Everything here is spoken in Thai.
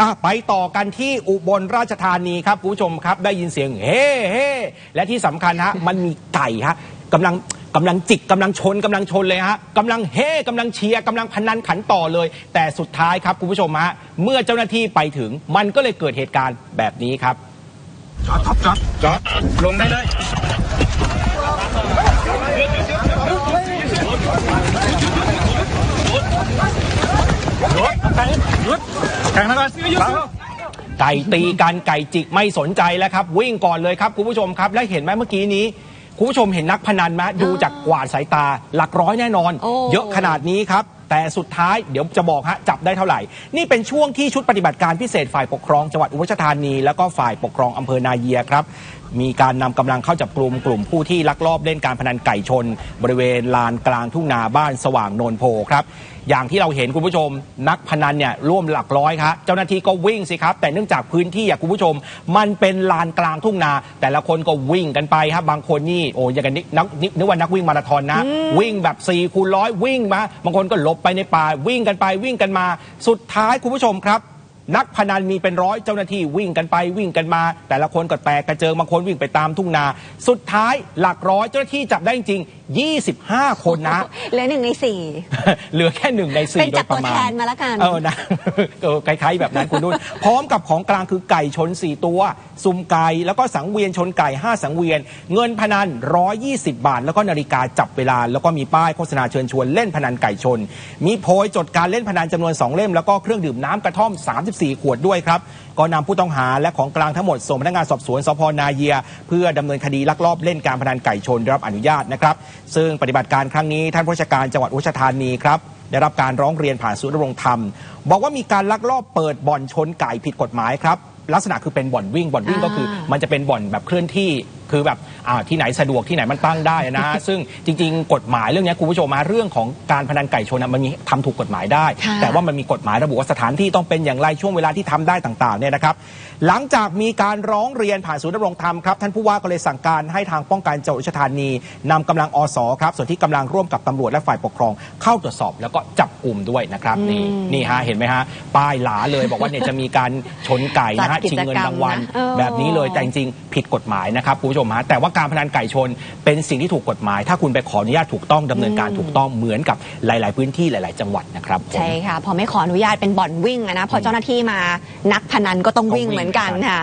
อะไปต่อกันที่อุบลราชธานีครับคุณผู้ชมครับได้ยินเสียงเฮ้เฮ้และที่สำคัญฮะมันมีไก่ฮะกำลังกำลังจิกกำลังชนกำลังชนเลยฮะกำลังเฮ้กำลังเชียร์กำลังพนันขันต่อเลย แต่สุดท้ายครับคุณผู้ชมฮะเมื่อเจ้าหน้าที่ไปถึงมันก็เลยเกิดเหตุการณ์แบบนี้ครับ จอดจอดจอดลงได้เลยหยุดแข่งหยุด แข่งแล้วกันหยุดไก่ตีกันไก่จิกไม่สนใจแล้วครับ วิ่งก่อนเลยครับคุณผู้ชมครับ และเห็นไหมเมื่อกี้นี้คุณผู้ชมเห็นนักพนันไหมดูจากกวาดสายตาหลักร้อยแน่นอนโอ้เยอะขนาดนี้ครับ แต่สุดท้ายเดี๋ยวจะบอกฮะจับได้เท่าไหร่ นี่เป็นช่วงที่ชุดปฏิบัติการพิเศษฝ่ายปกครองจังหวัดอุบลราชธานี แล้วก็ฝ่ายปกครองอำเภอนาเยียครับมีการนำกำลังเข้าจับกลุ่มกลุ่มผู้ที่ลักลอบเล่นการพนันไก่ชน บริเวณลานกลางทุ่งนาบ้านสว่างโนนโพครับอย่างที่เราเห็นคุณผู้ชม นักพนันเนี่ยร่วมหลักร้อยครับเจ้าหน้าที่ก็วิ่งสิครับ แต่เนื่องจากพื้นที่อะคุณผู้ชม มันเป็นลานกลางทุ่งนา แต่ละคนก็วิ่งกันไปครับบางคนนี่โอ้ยอย่างกันนึกนักนึกนึกว่านักวิ่งมาราธอนนะ วิ่งแบบ4ี่คูณร้อยวิ่งมาบางคนก็หลบไปในป่าวิ่งกันไปวิ่งกันมา สุดท้ายคุณผู้ชมครับ นักพนันมีเป็นร้อยเจ้าหน้าที่วิ่งกันไปวิ่งกันมา แต่ละคนก็แตกกระเจิงบางคนวิ่งไปตามทุ่งนา สุดท้ายหลักร้อยเจ้าหน้าที่จับได้จริง25 คนนะ เหลือหนึ่งในสี่เหลือแค่หนึ่งในเป็สี่นโดจับยประมาตัวแทณนมาแล้วกัน เออนะเออคล้ายๆแบบนั้นคุณนุ่น พร้อมกับของกลางคือไก่ชน 4 ตัว ซุ่มไก่ แล้วก็สังเวียนชนไก่ 5 สังเวียน เงินพนัน 120 บาท แล้วก็นาฬิกาจับเวลา แล้วก็มีป้ายโฆษณาเชิญชวนเล่นพนันไก่ชน มีโพยจดการเล่นพนันจำนวน 2 เล่ม แล้วก็เครื่องดื่มน้ำกระท่อม 34 ขวดด้วยครับก็นำผู้ต้องหาและของกลางทั้งหมดส่งพนักงานสอบสวนสพนาเยีย เพื่อดำเนินคดีลักลอบเล่นการพนันไก่ชนได้รับอนุญาตนะครับซึ่งปฏิบัติการครั้งนี้ท่านผู้ราชการจังหวัดอุชธานีครับได้รับการร้องเรียนผ่านศูนย์ดำรงธรรม บอกว่ามีการลักลอบเปิดบ่อนชนไก่ผิดกฎหมายครับลักษณะคือเป็นบ่อนวิ่งบ่อนวิ่งก็คือ มันจะเป็นบ่อนแบบเคลื่อนที่ คือแบบอ่าที่ไหนสะดวกที่ไหนมันตั้งได้นะซึ่งจริง ๆ กฎหมายเรื่องนี้คุณผู้ชมมาเรื่องของการพนันไก่ชนน่ะมันมีทำถูกกฎหมายได้ ค่ะ แต่ว่ามันมีกฎหมายระบุว่าสถานที่ต้องเป็นอย่างไรช่วงเวลาที่ทำได้ต่างๆเนี่ยนะครับ หลังจากมีการร้องเรียนผ่านศูนย์ดำรงธรรมครับท่านผู้ว่าก็เลยสั่งการให้ทางป้องกันจังหวัดอุชธานีนำกำลังอสครับส่วนที่กำลังร่วมกับตำรวจและฝ่ายปกครองเข้าตรวจสอบแล้วก็จับกลุ่มด้วยนะครับนี่นี่ฮะเห็นไหมฮะป้ายหลาเลยบอกว่าเนี่ยจะมีการชนไก่นะฮะจัดกิชิงจเงินกรรมรางวัลนะเออแบบนี้เลยแต่จริงๆผิดกฎหมายนะครับคุณผู้ชมฮะแต่ว่าการพนันไก่ชนเป็นสิ่งที่ถูกกฎหมาย ถ้าคุณไปขออนุญาตถูกต้องดำเนินการถูกต้องเหมือนกับหลาย ๆ พื้นที่หลาย ๆ จังหวัดนะครับผมใช่ค่ะพอไม่ขออนุญาตเป็นบ่อนวิ่งอะนะพอเจ้าหน้าที่มานักพนันก็ต้องวิ่งต้องวิ่งเหมือนกันค่ะ